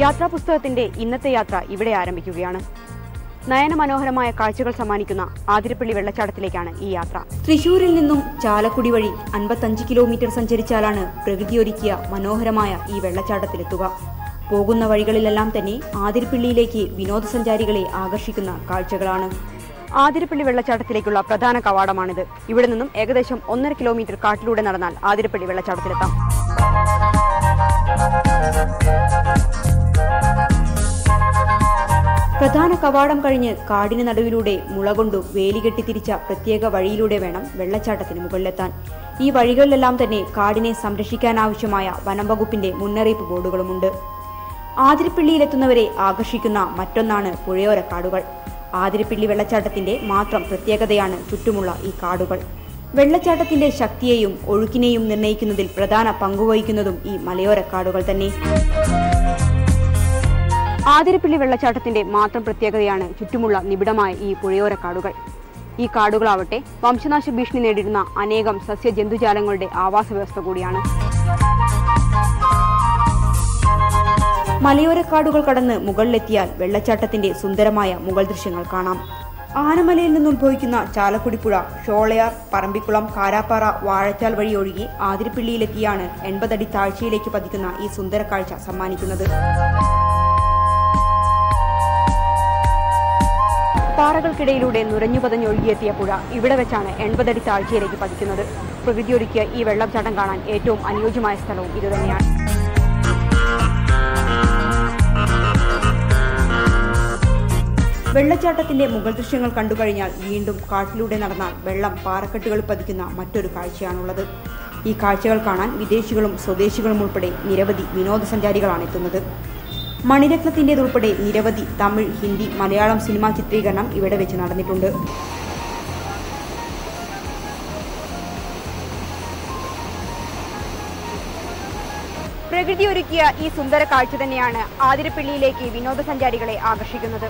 യാത്രാപുസ്തകത്തിന്റെ ഇന്നത്തെ യാത്ര ഇവിടെ ആരംഭിക്കുകയാണ്. നയനമനോഹരമായ കാഴ്ചകൾ സമ്മാനിക്കുന്ന ആതിരപ്പള്ളി വെള്ളച്ചാട്ടത്തിലേക്കാണ് ഈ യാത്ര. തൃശൂരിൽ നിന്നും ചാലക്കുടി വഴി അൻപത്തഞ്ച് കിലോമീറ്റർ സഞ്ചരിച്ചാലാണ് പ്രകൃതിയൊരുക്കിയ മനോഹരമായ ഈ വെള്ളച്ചാട്ടത്തിലെത്തുക. പോകുന്ന വഴികളിലെല്ലാം തന്നെ ആതിരപ്പള്ളിയിലേക്ക് വിനോദസഞ്ചാരികളെ ആകർഷിക്കുന്ന കാഴ്ചകളാണ്. ആതിരപ്പള്ളി വെള്ളച്ചാട്ടത്തിലേക്കുള്ള പ്രധാന കവാടമാണിത്. ഇവിടെ നിന്നും ഏകദേശം ഒന്നര കിലോമീറ്റർ കാട്ടിലൂടെ നടന്നാൽ ആതിരപ്പള്ളി വെള്ളച്ചാട്ടത്തിലെത്താം. പ്രധാന കവാടം കഴിഞ്ഞ് കാടിന് നടുവിലൂടെ മുള കൊണ്ടു തിരിച്ച പ്രത്യേക വഴിയിലൂടെ വേണം വെള്ളച്ചാട്ടത്തിന് മുകളിലെത്താൻ. ഈ വഴികളിലെല്ലാം തന്നെ കാടിനെ സംരക്ഷിക്കാനാവശ്യമായ വനം വകുപ്പിന്റെ മുന്നറിയിപ്പ് ബോർഡുകളുമുണ്ട്. ആതിരപ്പിള്ളിയിലെത്തുന്നവരെ ആകർഷിക്കുന്ന മറ്റൊന്നാണ് പുഴയോര കാടുകൾ ആതിരപ്പിള്ളി വെള്ളച്ചാട്ടത്തിന്റെ മാത്രം പ്രത്യേകതയാണ് ചുറ്റുമുള്ള ഈ കാടുകൾ. വെള്ളച്ചാട്ടത്തിന്റെ ശക്തിയെയും ഒഴുക്കിനെയും നിർണയിക്കുന്നതിൽ പ്രധാന പങ്കുവഹിക്കുന്നതും ഈ മലയോര കാടുകൾ തന്നെ. ആതിരപ്പള്ളി വെള്ളച്ചാട്ടത്തിന്റെ മാത്രം പ്രത്യേകതയാണ് ചുറ്റുമുള്ള നിബിഡമായ ഈ പുഴയോര കാടുകൾ. ഈ കാടുകളാവട്ടെ വംശനാശ ഭീഷണി നേരിടുന്ന അനേകം സസ്യജന്തുജാലങ്ങളുടെ ആവാസ വ്യവസ്ഥ കൂടിയാണ്. മലയോരക്കാടുകൾ കടന്ന് മുകളിലെത്തിയാൽ വെള്ളച്ചാട്ടത്തിന്റെ സുന്ദരമായ മുകൾ ദൃശ്യങ്ങൾ കാണാം. ആനമലയിൽ നിന്ന് ഉത്ഭവിക്കുന്ന ചാലക്കുടിപ്പുഴ ഷോളയാർ പറമ്പിക്കുളം കാരാപ്പാറ വാഴച്ചാൽ വഴി ഒഴുകി ആതിരപ്പിള്ളിയിലെത്തിയാണ് എൺപതടി താഴ്ചയിലേക്ക് പതിക്കുന്ന ഈ സുന്ദര കാഴ്ച സമ്മാനിക്കുന്നത്. പാറകൾക്കിടയിലൂടെ നുരഞ്ഞു പതഞ്ഞൊഴുകിയെത്തിയ പുഴ ഇവിടെ വെച്ചാണ് എൺപതടി താഴ്ചയിലേക്ക് പതിക്കുന്നത്. പ്രകൃതിയൊരുക്കിയ ഈ വെള്ളച്ചാട്ടം കാണാൻ ഏറ്റവും അനുയോജ്യമായ സ്ഥലവും ഇതുതന്നെയാണ്. വെള്ളച്ചാട്ടത്തിന്റെ മുകൾ ദൃശ്യങ്ങൾ കണ്ടുകഴിഞ്ഞാൽ വീണ്ടും കാട്ടിലൂടെ നടന്നാൽ വെള്ളം പാറക്കെട്ടുകൾ പതിക്കുന്ന മറ്റൊരു കാഴ്ചയാണുള്ളത്. ഈ കാഴ്ചകൾ കാണാൻ വിദേശികളും സ്വദേശികളും ഉൾപ്പെടെ നിരവധി വിനോദസഞ്ചാരികളാണ് എത്തുന്നത്. മണിരത്നത്തിന്റെതുൾപ്പെടെ നിരവധി തമിഴ് ഹിന്ദി മലയാളം സിനിമാ ചിത്രീകരണം ഇവിടെ വെച്ച് നടന്നിട്ടുണ്ട്. പ്രകൃതി ഒരുക്കിയ ഈ സുന്ദര കാഴ്ച തന്നെയാണ് ആതിരപ്പള്ളിയിലേക്ക് വിനോദസഞ്ചാരികളെ ആകർഷിക്കുന്നത്.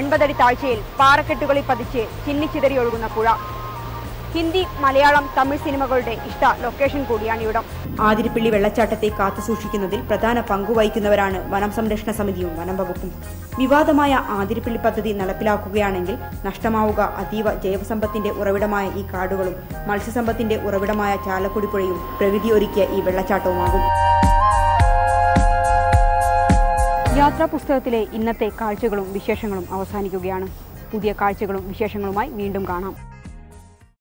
എൺപതടി താഴ്ചയിൽ പാറക്കെട്ടുകളിൽ പതിച്ച് ചിന്നിച്ചിതറി ഒഴുകുന്ന പുഴ. ഹിന്ദി മലയാളം തമിഴ് സിനിമകളുടെ ഇഷ്ട ലൊക്കേഷൻ കൂടിയാണ് ഇവിടം. ആതിരപ്പള്ളി വെള്ളച്ചാട്ടത്തെ കാത്തുസൂക്ഷിക്കുന്നതിൽ പ്രധാന പങ്കുവഹിക്കുന്നവരാണ് വനം സംരക്ഷണ സമിതിയും വനം വകുപ്പും. വിവാദമായ ആതിരപ്പള്ളി പദ്ധതി നടപ്പിലാക്കുകയാണെങ്കിൽ നഷ്ടമാവുക അതീവ ജൈവസമ്പത്തിന്റെ ഉറവിടമായ ഈ കാടുകളും മത്സ്യസമ്പത്തിന്റെ ഉറവിടമായ ചാലക്കുടി പുഴയും പ്രകൃതി ഒരുക്കിയ ഈ വെള്ളച്ചാട്ടവുമാകും. യാത്രാ പുസ്തകത്തിലെ ഇന്നത്തെ കാഴ്ചകളും വിശേഷങ്ങളും അവസാനിക്കുകയാണ്. പുതിയ കാഴ്ചകളും വിശേഷങ്ങളുമായി വീണ്ടും കാണാം.